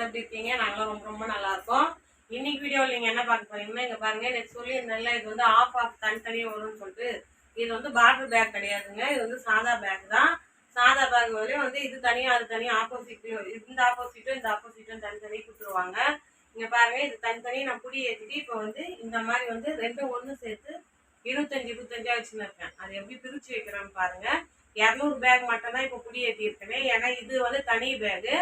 எல்லாரும் எப்படி இருக்கீங்க? நாங்களும் ரொம்ப ரொம்ப நல்லா இருக்கோம். இன்னைக்கு வீடியோவில் நீங்கள் என்ன பார்க்க போறீங்கன்னா இங்கே பாருங்க எனக்கு சொல்லியிருந்தேன்ல இது வந்து ஆஃப் ஆஃப் தனித்தனியாக வரும்னு சொல்லிட்டு. இது வந்து பார்டர் பேக் கிடையாதுங்க. இது வந்து சாதா பேக் தான். சாதா பேக் வரையும் வந்து இது தனியாக அது தனியாக ஆப்போசிட்லையும் இந்த ஆப்போசிட்டும் இந்த ஆப்போசிட்டும் தனித்தனியாக கொடுத்துருவாங்க. இங்கே பாருங்க இது தனித்தனியாக நான் புடி ஏற்றிட்டு இப்போ வந்து இந்த மாதிரி வந்து ரெண்டும் ஒன்று சேர்த்து இருபத்தஞ்சு இருபத்தஞ்சா வச்சுன்னு இருக்கேன் அது எப்படி பிரித்து வைக்கிறேன்னு பாருங்க. இரநூறு பேக் மட்டும் தான் இப்போ புடி ஏற்றி இருக்கேன் ஏன்னா இது வந்து தனி பேகு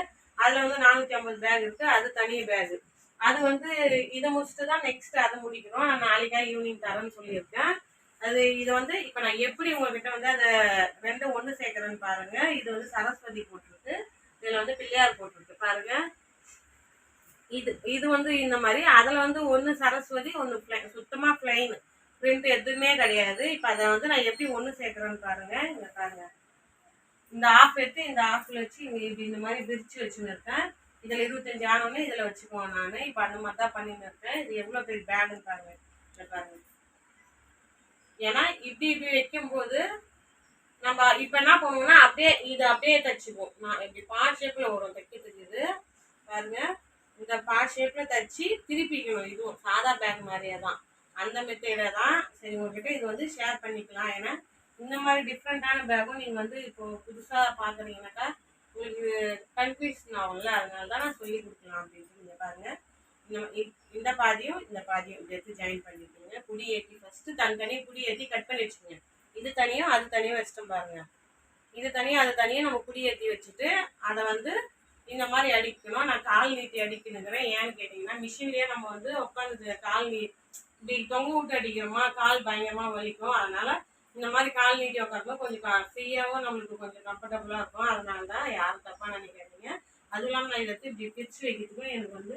அதில் வந்து நானூற்றி ஐம்பது பேக் இருக்குது அது தனி பேகு அது வந்து இதை முடிச்சுட்டு தான் நெக்ஸ்ட் அதை முடிக்கணும். நான் நாளைக்கா ஈவினிங் தரேன்னு சொல்லியிருக்கேன். அது இது வந்து இப்போ நான் எப்படி உங்ககிட்ட வந்து அதை ரெண்டும் ஒன்று சேர்க்குறேன்னு பாருங்கள் இது வந்து சரஸ்வதி போட்டிருக்கு. இதில் வந்து பிள்ளையார் போட்டிருக்கு. பாருங்கள் இது இது வந்து இந்த மாதிரி. அதில் வந்து ஒன்று சரஸ்வதி ஒன்று பிளை சுத்தமாக பிளைன் பிரிண்ட் எதுவுமே கிடையாது. இப்போ அதை வந்து நான் எப்படி ஒன்று சேர்க்குறேன்னு பாருங்கள் இங்கே பாருங்கள் இந்த ஆஃப் எடுத்து இந்த ஆஃபில் வச்சு இப்படி இந்த மாதிரி பிரித்து வச்சுன்னு இருக்கேன் இதில் இருபத்தஞ்சி ஆனோடனே இதில் வச்சுக்குவோம் நான். இப்போ அந்த மாதிரி தான் பண்ணின்னு இருக்கேன் இது எவ்வளோ பெரிய பேடுன்னு பாருங்க. பாருங்க. ஏன்னா இப்படி இப்படி வைக்கும்போது நம்ம இப்போ என்ன பண்ணுவோம்னா அப்படியே இது அப்படியே தச்சுக்குவோம். நான் இப்படி பார் ஷேப்பில் வரும். தைக்கிறதுக்கு இது பாருங்க. இந்த பார் ஷேப்பில் தச்சு திருப்பிக்கணும் இதுவும் சாதா பேக் மாதிரியே தான். அந்த மெத்தேடை தான். சரி உங்ககிட்ட இது வந்து ஷேர் பண்ணிக்கலாம். ஏன்னா இந்த மாதிரி டிஃப்ரெண்ட்டான பேக்கும் நீங்கள் வந்து இப்போ புதுசாக பார்க்குறீங்கனாக்கா உங்களுக்கு கன்ஃபியூஷன் ஆகும்ல அதனால தான் நான் சொல்லி கொடுக்கலாம் அப்படின்ட்டு நீங்கள் பாருங்கள் இந்த இந்த பாதியும் இந்த பாதியும் இதை எடுத்து ஜாயின் பண்ணிக்கோங்க. புடி ஏற்றி ஃபஸ்ட்டு தனித்தனியாக புடி ஏற்றி கட் பண்ணி வச்சுக்கோங்க. இது தனியாக அது தனியாக வச்சிட்டோம் பாருங்கள் இது தனியாக அது தனியாக நம்ம குடி ஏற்றி வச்சுட்டு அதை வந்து இந்த மாதிரி அடிக்கணும். நான் கால் நீட்டி அடிக்கணுங்கிறேன். ஏன்னு கேட்டிங்கன்னா மிஷின்லேயே நம்ம வந்து உட்காந்து கால் நீ இப்படி தொங்க விட்டு அடிக்கிறோமா? கால் பயங்கரமாக வலிக்கும். அதனால் இந்த மாதிரி கால் நீட்டி உட்காரும்போது கொஞ்சம் ஃப்ரீயாகவும் நம்மளுக்கு கொஞ்சம் கம்ஃபர்டபுளாக இருக்கும். அதனால தான் யாரும் தப்பாக நினைக்காதீங்க. அதுவும் இல்லாமல் நான் இதை எடுத்து இப்படி பிரித்து வைக்கிறதுக்கும் எனக்கு வந்து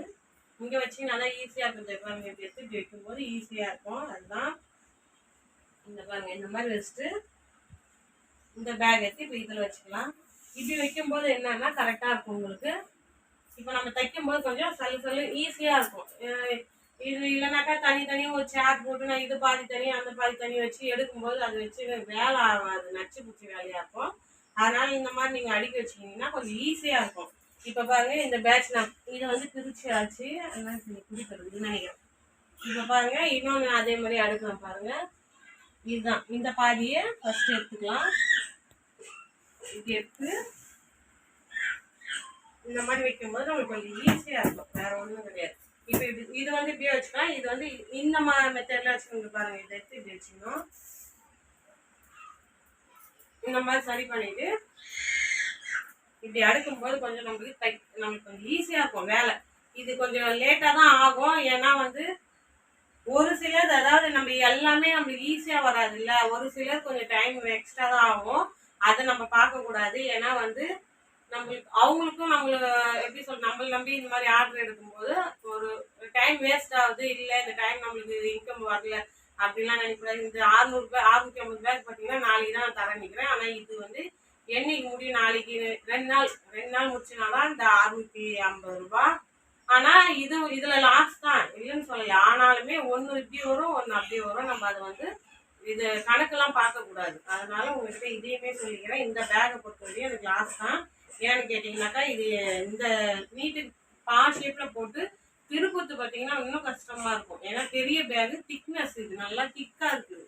இங்கே வச்சு நல்லா ஈஸியாக இருக்கும். இந்த பாருங்க இப்படி எடுத்து இப்படி வைக்கும்போது ஈஸியாக இருக்கும். அதுதான் இந்த பாருங்க இந்த மாதிரி வச்சுட்டு இந்த பேக் எடுத்து இப்போ இதில் வச்சுக்கலாம். இப்படி வைக்கும்போது என்னன்னா கரெக்டாக இருக்கும் உங்களுக்கு. இப்போ நம்ம தைக்கும்போது கொஞ்சம் சல்லு சல்லு ஈஸியாக இருக்கும். இது இல்லைனாக்கா தனி தனியாக ஒரு சேர் போட்டு நான் இது பாதி தனி அந்த பாதி தனி வச்சு எடுக்கும்போது அது வச்சு வேலை ஆகாது நச்சு பிடிச்சி வேலையாக இருக்கும். அதனால இந்த மாதிரி நீங்கள் அடுக்கி வச்சிங்கன்னா கொஞ்சம் ஈஸியாக இருக்கும். இப்போ பாருங்க இந்த பேட்ச் நான் இதை வந்து பிரிச்சு ஆச்சு. அதெல்லாம் சரி பிடிக்கிறது நினைக்கிறேன். இப்போ பாருங்க இன்னொன்று அதே மாதிரி அடுக்கலாம் பாருங்க. இதுதான். இந்த பாதியை ஃபர்ஸ்ட் எடுத்துக்கலாம். இது எடுத்து இந்த மாதிரி வைக்கும்போது நம்மளுக்கு கொஞ்சம் ஈஸியாக இருக்கும். வேற ஒன்றும் கிடையாது. இப்போ இது இது வந்து இப்படியே வச்சுக்கலாம். இது வந்து இந்த மாதிரி மெத்தடில் வச்சுக்கோங்க பாருங்க. இதை எடுத்து இப்படி வச்சுக்கணும். இந்த மாதிரி சரி பண்ணிட்டு இப்படி அடுக்கும்போது கொஞ்சம் நம்மளுக்கு தை நம்மளுக்கு கொஞ்சம் ஈஸியாக இருக்கும் வேலை. இது கொஞ்சம் லேட்டாக தான் ஆகும். ஏன்னா வந்து ஒரு சிலர் அதாவது நம்ம எல்லாமே நம்மளுக்கு ஈஸியாக வராது இல்லை ஒரு சிலர் கொஞ்சம் டைம் எக்ஸ்ட்ரா தான் ஆகும். அதை நம்ம பார்க்கக்கூடாது. ஏன்னா வந்து நம்மளுக்கு அவங்களுக்கும் நம்மள எப்படி சொல் நம்மள நம்பி இந்த மாதிரி ஆர்டர் எடுக்கும்போது ஒரு டைம் வேஸ்ட் ஆகுது இல்லை இந்த டைம் நம்மளுக்கு இன்கம் வரல அப்படிலாம் நினைக்கூடாது. இந்த அறுநூறு பேர் அறுநூத்தி ஐம்பது பேர் பார்த்தீங்கன்னா நாளைக்கு தான் நான் தரேன் நிற்கிறேன் ஆனால் இது வந்து என்னைக்கு முடியும் நாளைக்கு ரெண்டு நாள் ரெண்டு நாள் முடிச்சுனாதான் இந்த அறுநூத்தி ஐம்பது ரூபா ஆனா இது இதுல லாஸ் தான் இல்லைன்னு சொல்லல. ஆனாலுமே ஒன்று இப்படி வரும் ஒன்று அப்படி வரும். நம்ம அதை வந்து இது கணக்கெல்லாம் பார்க்க கூடாது அதனால உங்ககிட்ட இதையுமே சொல்லிக்கிறேன். இந்த பேக்கை பொறுத்தவரையும் எனக்கு லாஸ் தான். ஏன்னு கேட்டிங்கனாக்கா இது இந்த நீட்டு பா ஷேப்பில் போட்டு திருப்பத்து பார்த்தீங்கன்னா இன்னும் கஷ்டமாக இருக்கும். ஏன்னா பெரிய பேகு திக்னஸ் இது. நல்லா திக்காக இருக்குது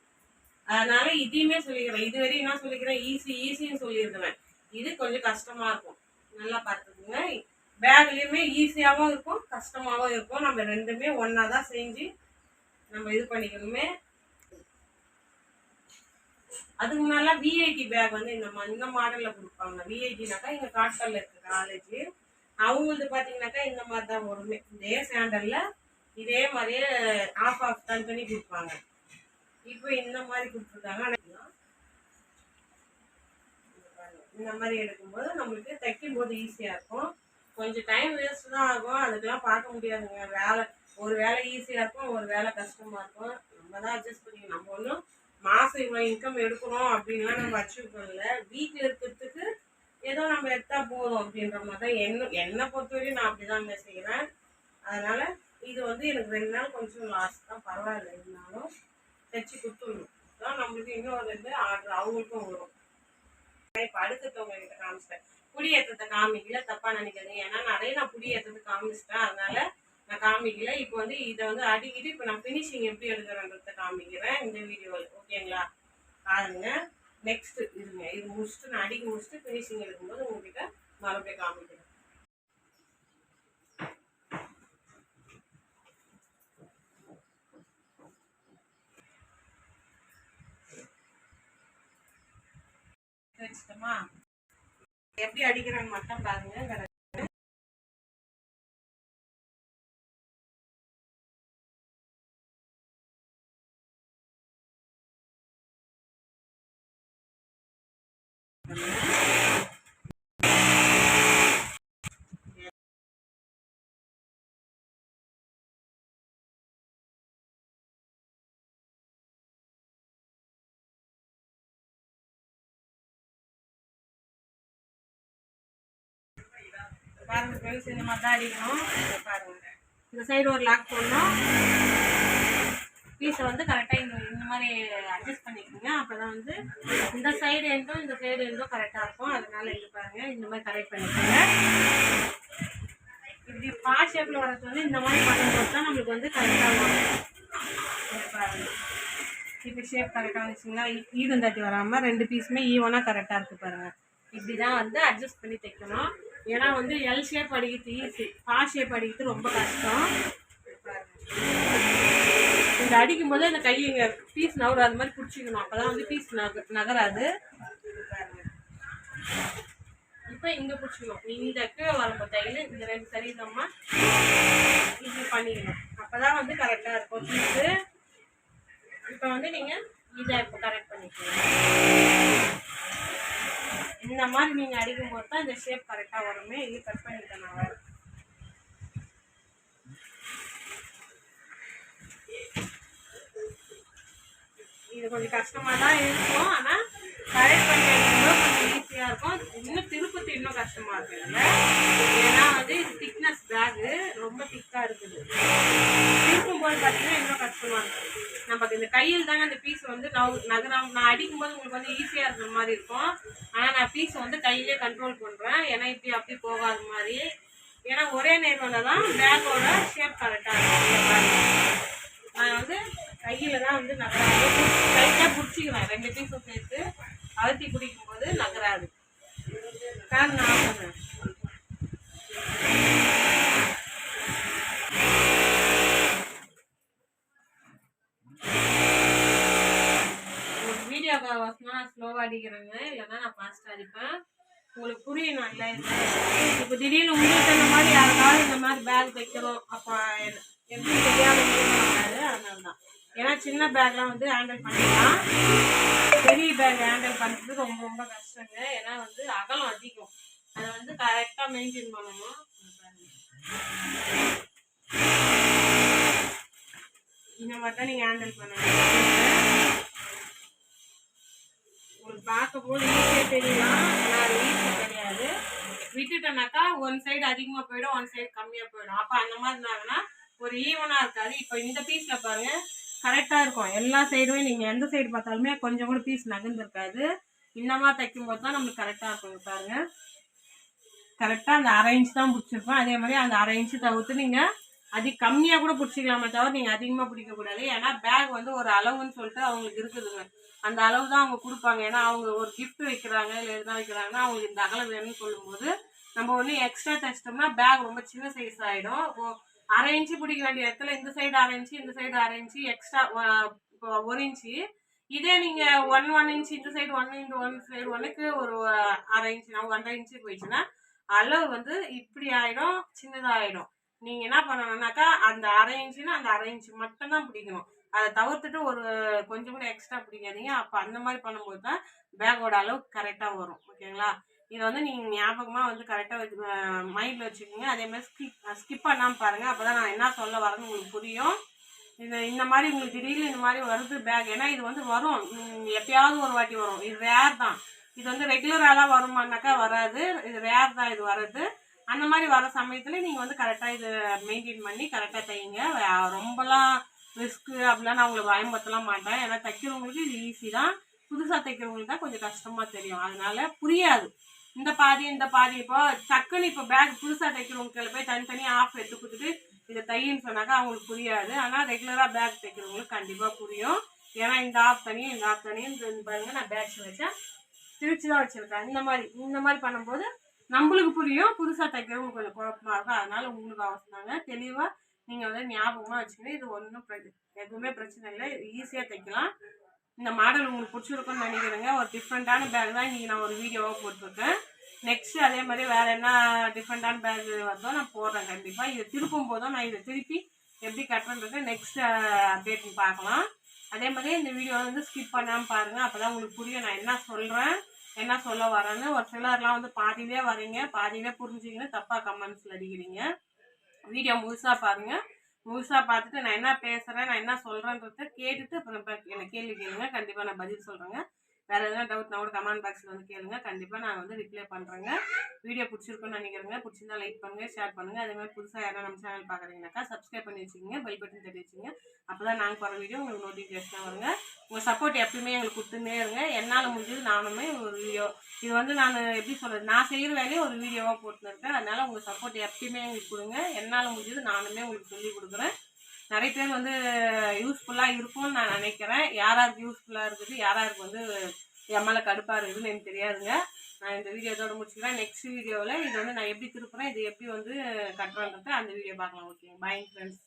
அதனால இதையுமே சொல்லிக்கிறேன். இது வரையும் என்ன சொல்லிக்கிறேன் ஈஸி ஈஸின்னு சொல்லியிருக்கிறேன். இது கொஞ்சம் கஷ்டமாக இருக்கும். நல்லா பார்த்துக்குங்க. பேக்லேயுமே ஈஸியாகவும் இருக்கும் கஷ்டமாகவும் இருக்கும். நம்ம ரெண்டுமே ஒன்றா தான் செஞ்சு நம்ம இது பண்ணிக்கணுமே. அதுக்கு மேல விஐடி பேக் வந்து இந்த மா- இந்த மாடலில் கொடுப்பாங்க. விஐடினாக்கா இங்கே காட்கல்ல இருக்கு காலேஜ் அவங்களது பார்த்தீங்கன்னாக்கா இந்த மாதிரி தான் வருமே. இதே சாண்டலில் இதே மாதிரியே ஆஃப் ஆஃப் தனித்தனி கொடுப்பாங்க. இப்போ இந்த மாதிரி கொடுத்துருக்காங்க. ஆனா இந்த மாதிரி எடுக்கும்போது நம்மளுக்கு தைக்கும் போது ஈஸியாக இருக்கும். கொஞ்சம் டைம் வேஸ்ட் தான் ஆகும். அதுக்கெல்லாம் பார்க்க முடியாதுங்க. வேலை ஒரு வேலை ஈஸியாக இருக்கும் ஒரு வேலை கஷ்டமாக இருக்கும். நம்ம தான் அட்ஜஸ்ட் பண்ணிக்கணும். நம்ம ஒன்றும் மாதம் இவ்வளோ இன்கம் எடுக்கிறோம் அப்படின்லாம் நம்ம அச்சீவ் பண்ணல வீட்டில் இருக்கிறதுக்கு ஏதோ நம்ம எடுத்தா போதும் அப்படின்ற மாதிரி தான் என்ன என்னை பொறுத்தவரையும் நான் அப்படி தான் செய்கிறேன் அதனால் இது வந்து எனக்கு ரெண்டு நாள் கொஞ்சம் லாஸ் தான். பரவாயில்ல இருந்தாலும் தைச்சி கொடுத்துடணும். தான் நம்மளுக்கு இன்னும் ரெண்டு ஆர்டர் அவங்களுக்கும் வரும். இப்போ அடுத்தவங்க உங்ககிட்ட காமிச்சிட்டேன். புடி காமிக்கல தப்பாக நினைக்காது ஏன்னா நிறைய நான் புடி காமிச்சிட்டேன். அதனால நான் காமிக்கல. இப்போ வந்து இதை வந்து அடிக்கிட்டு இப்போ நான் ஃபினிஷிங் எப்படி எடுக்கிறேன்றத காமிக்கிறேன் இந்த வீடியோவில் ஓகேங்களா பாருங்க. நெக்ஸ்ட் இருங்க. இது முடிச்சுட்டு நான் அடிக்க முடிச்சுட்டு ஃபினிஷிங் எடுக்கும்போது உங்ககிட்ட மறுபடியும் காமிக்கிறேன். எப்படி அடிக்கிறாங்க மட்டும் பாருங்க. பாருங்க ஃப்ரெண்ட்ஸ் இந்த மாதிரி தான் அடிக்கணும். பாருங்கள் பாருங்க. இந்த சைடு ஒரு லாக் போடணும். பீஸை வந்து கரெக்டாக இந்த இந்த மாதிரி அட்ஜஸ்ட் பண்ணிக்கோங்க. அப்போ தான் வந்து இந்த சைடு எண்டும் இந்த சைடு எண்டும் கரெக்டாக இருக்கும். அதனால இது பாருங்க இந்த மாதிரி கரெக்ட் பண்ணிக்கோங்க. இப்படி பா ஷேப்பில் வரது வந்து இந்த மாதிரி பண்ணும்போது தான் நம்மளுக்கு வந்து கரெக்டாக வரும். பாருங்க. இப்போ ஷேப் கரெக்டாக வந்துச்சுங்களா? ஈவன் தட்டி வராமல் ரெண்டு பீஸுமே ஈவனாக கரெக்டாக இருக்குது பாருங்கள் இப்படி தான் வந்து அட்ஜஸ்ட் பண்ணி தைக்கணும். ஏன்னா வந்து எல் ஷேப் அடிக்கிறது ஈஸி பா ஷேப் அடிக்கிறது ரொம்ப கஷ்டம். இந்த அடிக்கும் போது அந்த கை இங்கே பீஸ் நகராது மாதிரி பிடிச்சிக்கணும். அப்போ தான் வந்து பீஸ் நக நகராது. இப்போ இங்கே பிடிச்சிக்கணும். இந்த கீழே வரப்போ தையல் இந்த ரெண்டு சரிதம்மா இது பண்ணிக்கணும். அப்போ தான் வந்து கரெக்டாக இருக்கும். பீஸு இப்போ வந்து நீங்கள் இதை இப்போ கரெக்ட் பண்ணிக்கணும் இந்த மாதிரி நீங்கள் அடிக்கும்போது தான் இந்த ஷேப் கரெக்டாக வருமே இது கட் பண்ணிட்டேன் நான் இது கொஞ்சம் கஷ்டமாக தான் இருக்கும் ஆனால் கரெக்ட் பண்ணி கொஞ்சம் ஈஸியாக இருக்கும். இன்னும் திருப்பதி இன்னும் கஷ்டமாக இருக்குதுல்ல வந்து இது திக்னஸ் பேகு ரொம்ப திக்காக இருக்குது. திருப்பும்போது பார்த்தீங்கன்னா இன்னும் கஷ்டமாக இருக்கும் நமக்கு இந்த கையில் தாங்க அந்த பீஸ் வந்து நவு நகரம் நான் அடிக்கும்போது உங்களுக்கு வந்து ஈஸியாக இருக்கிற மாதிரி இருக்கும். ஆனால் நான் பீஸ் வந்து கையிலே கண்ட்ரோல் பண்ணுறேன் ஏன்னா இப்படி அப்படி போகாத மாதிரி. ஏன்னா ஒரே நேரில் தான் பேக்கோட ஷேப் கரெக்டாக இருக்கும். நான் வந்து கையில் தான் வந்து நகராது கைட்டாக பிடிச்சிக்கிறேன் ரெண்டு பீஸும் சேர்த்து அழுத்தி பிடிக்கும்போது நகராது. ஃபேன் நான் பண்ணுறேன் உங்களுக்கு வீடியோ நான் ஸ்லோவாக அடிக்கிறேங்க. இல்லைன்னா நான் ஃபாஸ்ட்டாக அடிப்பேன். உங்களுக்கு புரியணும் இல்லை இப்போ திடீர்னு உங்களுக்கு இந்த மாதிரி யாருக்காவது இந்த மாதிரி பேக் வைக்கிறோம் அப்போ எப்படி தெரியாமல் இருக்காது அதனால தான் ஏன்னா சின்ன பேக்லாம் வந்து ஹேண்டில் பண்ணிக்கலாம். பெரிய பேக் ஹேண்டில் பண்ணுறது ரொம்ப ரொம்ப கஷ்டங்க. ஏன்னா வந்து அகலம் அதிகம். அதை வந்து கரெக்டாக மெயின்டைன் பண்ணணும். இந்த மாதிரி தான் நீங்கள் ஹேண்டில் பண்ணுங்க. உங்களுக்கு பார்க்க போது ஈஸியாக தெரியலாம் ஆனால் அது ஈஸி கிடையாது. விட்டுட்டோம்னாக்கா ஒன் சைடு அதிகமாக போயிடும் ஒன் சைடு கம்மியாக போயிடும். அப்போ அந்த மாதிரி இருந்தாங்கன்னா ஒரு ஈவனாக இருக்காது. இப்போ இந்த பீஸில் பாருங்க கரெக்டாக இருக்கும். எல்லா சைடுமே நீங்கள் எந்த சைடு பார்த்தாலுமே கொஞ்சம் கூட பீஸ் நகர்ந்துருக்காது. இந்த மாதிரி தைக்கும் போது தான் நம்மளுக்கு கரெக்டாக இருக்கும். பாருங்கள் கரெக்டாக அந்த அரை இன்ச் தான் பிடிச்சிருப்பேன். அதே மாதிரி அந்த அரை இன்ச்சு தவிர்த்து நீங்கள் அது கம்மியாக கூட பிடிச்சிக்கலாமே தவிர நீங்கள் அதிகமாக பிடிக்கக்கூடாது. ஏன்னா பேக் வந்து ஒரு அளவுன்னு சொல்லிட்டு அவங்களுக்கு இருக்குதுங்க. அந்த அளவு தான் அவங்க கொடுப்பாங்க. ஏன்னா அவங்க ஒரு கிஃப்ட் வைக்கிறாங்க இல்லை எதுனா வைக்கிறாங்கன்னா அவங்களுக்கு இந்த அகலம் வேணும்னு சொல்லும்போது நம்ம ஒன்று எக்ஸ்ட்ரா தைச்சிட்டோம்னா பேக் ரொம்ப சின்ன சைஸ் ஆகிடும் இப்போ அரை இன்ச்சு பிடிக்க வேண்டிய இடத்துல இந்த சைடு அரை இன்ச்சு இந்த சைடு அரை இன்ச்சு எக்ஸ்ட்ரா இப்போ ஒரு இன்ச்சு இதே நீங்கள் ஒன் ஒன் இன்ச் இந்த side one into one side ஒன்னுக்கு ஒரு அரை இன்ச்சு ஒன்றரை இன்ச்சு போயிடுச்சுன்னா அளவு வந்து இப்படி ஆயிடும் சின்னதாயிடும். நீங்கள் என்ன பண்ணணும்னாக்கா அந்த அரை இன்ச்சுன்னா அந்த அரை இன்ச்சு மட்டும்தான் பிடிக்கணும். அதை தவிர்த்துட்டு ஒரு கொஞ்சம் கூட எக்ஸ்ட்ரா பிடிக்காதீங்க. அப்போ அந்த மாதிரி பண்ணும்போது தான் பேக்கோட அளவு கரெக்டாக வரும். ஓகேங்களா இதை வந்து நீங்கள் ஞாபகமாக வந்து கரெக்டாக வச்சு மைண்டில் வச்சுக்கோங்க. அதே மாதிரி ஸ்கிப் ஸ்கிப் பண்ணாமல் பாருங்கள் அப்போ தான் நான் என்ன சொல்ல வரேன்னு உங்களுக்கு புரியும். இது இந்த மாதிரி உங்களுக்கு திடீர்னு இந்த மாதிரி வருது பேக் ஏன்னா இது வந்து வரும். எப்பயாவது ஒரு வாட்டி வரும். இது ரேர் தான். இது வந்து ரெகுலராலாம் வருமானாக்கா வராது. இது ரேர் தான் இது வர்றது. அந்த மாதிரி வர சமயத்தில் நீங்கள் வந்து கரெக்டாக இது மெயின்டைன் பண்ணி கரெக்டாக தைங்க. ரொம்பலாம் ரிஸ்க்கு அப்படிலாம் நான் உங்களை பயன்படுத்தலாம் மாட்டேன். ஏன்னா தைக்கிறவங்களுக்கு இது ஈஸி தான். புதுசாக தைக்கிறவங்களுக்கு தான் கொஞ்சம் கஷ்டமாக தெரியும். அதனால புரியாது. இந்த பாதி இந்த பாதி. இப்போ டக்குன்னு இப்போ பேக் புதுசாக தைக்கிறவங்களுக்கு போய் தனித்தனியாக ஆஃப் எடுத்து கொடுத்துட்டு இதை தையின்னு சொன்னாக்கா அவங்களுக்கு புரியாது. ஆனால் ரெகுலராக பேக் தைக்கிறவங்களுக்கு கண்டிப்பாக புரியும். ஏன்னா இந்த ஆஃப் தனியும் இந்த ஆஃப் தனியும் பாருங்கள் பாருங்க நான் பேக்ஸ் வச்சேன். திருச்சி தான் வச்சுருக்கேன். இந்த மாதிரி இந்த மாதிரி பண்ணும்போது நம்மளுக்கு புரியும். புதுசாக தைக்கிறவங்க கொஞ்சம் குழப்பமாக இருக்கும். அதனால் உங்களுக்கு அவசியம்தாங்க தெளிவாக நீங்கள் வந்து ஞாபகமாக வச்சுக்கணும். இது ஒன்றும் எதுவுமே பிரச்சனை இல்லை. ஈஸியாக தைக்கலாம். இந்த மாடல் உங்களுக்கு பிடிச்சிருக்கும்னு நினைக்கிறேங்க. ஒரு டிஃப்ரெண்ட்டான பேக் தான் இன்றைக்கி நான் ஒரு வீடியோவாக போட்டிருக்கேன். நெக்ஸ்ட் அதே மாதிரி வேறு என்ன டிஃப்ரெண்ட்டான பேக் வந்தோ நான் போடுறேன் கண்டிப்பாக இதை திருப்பும் போதும் நான் இதை திருப்பி எப்படி கட்டுறேன்றது நெக்ஸ்ட் அப்டேட் பார்க்கலாம். அதே மாதிரி இந்த வீடியோ வந்து ஸ்கிப் பண்ணாமல் பாருங்கள் அப்போ தான் உங்களுக்கு புரியும். நான் என்ன சொல்கிறேன் என்ன சொல்ல வரேன்னு ஒரு சிலர்லாம் வந்து பாதியிலே வரீங்க பாதியிலே புரிஞ்சுக்கின்னு தப்பாக கமெண்ட்ஸில் அடிக்கிறீங்க. வீடியோ முழுசாக பாருங்கள் முழுசாக பார்த்துட்டு நான் என்ன பேசுகிறேன் நான் என்ன சொல்கிறேன்றத கேட்டுட்டு அப்புறம் என்னை எனக்கு கேள்வி கேளுங்க. கண்டிப்பாக நான் பதில் சொல்கிறேங்க வேறு எதனா டவுட்னா கூட கமெண்ட் பாக்ஸில் வந்து கேளுங்க. கண்டிப்பாக நான் வந்து ரிப்ளை பண்ணுறேங்க வீடியோ பிடிச்சிருக்குன்னு நினைக்கிறேங்க. பிடிச்சிருந்தா லைக் பண்ணுங்கள் ஷேர் பண்ணுங்கள் அதே மாதிரி புதுசாக யாராவது நம்ம சேனல் பார்க்குறீங்கனாக்கா சப்ஸ்கிரைப் பண்ணி வச்சுக்கோங்க. பெல் பட்டன் தட்டி வச்சுங்க அப்போ தான் நாங்கள் போகிற வீடியோ உங்களுக்கு நோட்டிஃபிகேஷனாக வருங்க. உங்கள் சப்போர்ட் எப்பயுமே எங்களுக்கு கொடுத்துன்னே இருங்க. என்னால் முடிஞ்சது நானுமே ஒரு வீடியோ இது வந்து நான் எப்படி சொல்கிறது நான் செய்கிற வேலையை ஒரு வீடியோவாக போட்டுருக்கேன் அதனால் உங்கள் சப்போர்ட் எப்பயுமே எங்களுக்கு கொடுங்க. என்னால் முடிஞ்சது நானுமே உங்களுக்கு சொல்லி கொடுக்குறேன். நிறைய பேர் வந்து யூஸ்ஃபுல்லாக இருக்கும்னு நான் நினைக்கிறேன். யார் யாருக்கு யூஸ்ஃபுல்லாக இருக்குது யாருக்கு வந்து என் மேலே கடுப்பாக இருக்குதுன்னு எனக்கு தெரியாதுங்க. நான் இந்த வீடியோ இதோட முடிச்சுக்கிறேன். நெக்ஸ்ட் வீடியோவில் இது வந்து நான் எப்படி திருப்புறேன் இது எப்படி வந்து கட்டுறேன்றதை அந்த வீடியோ பார்க்கலாம் ஓகே பாய் ஃப்ரெண்ட்ஸ்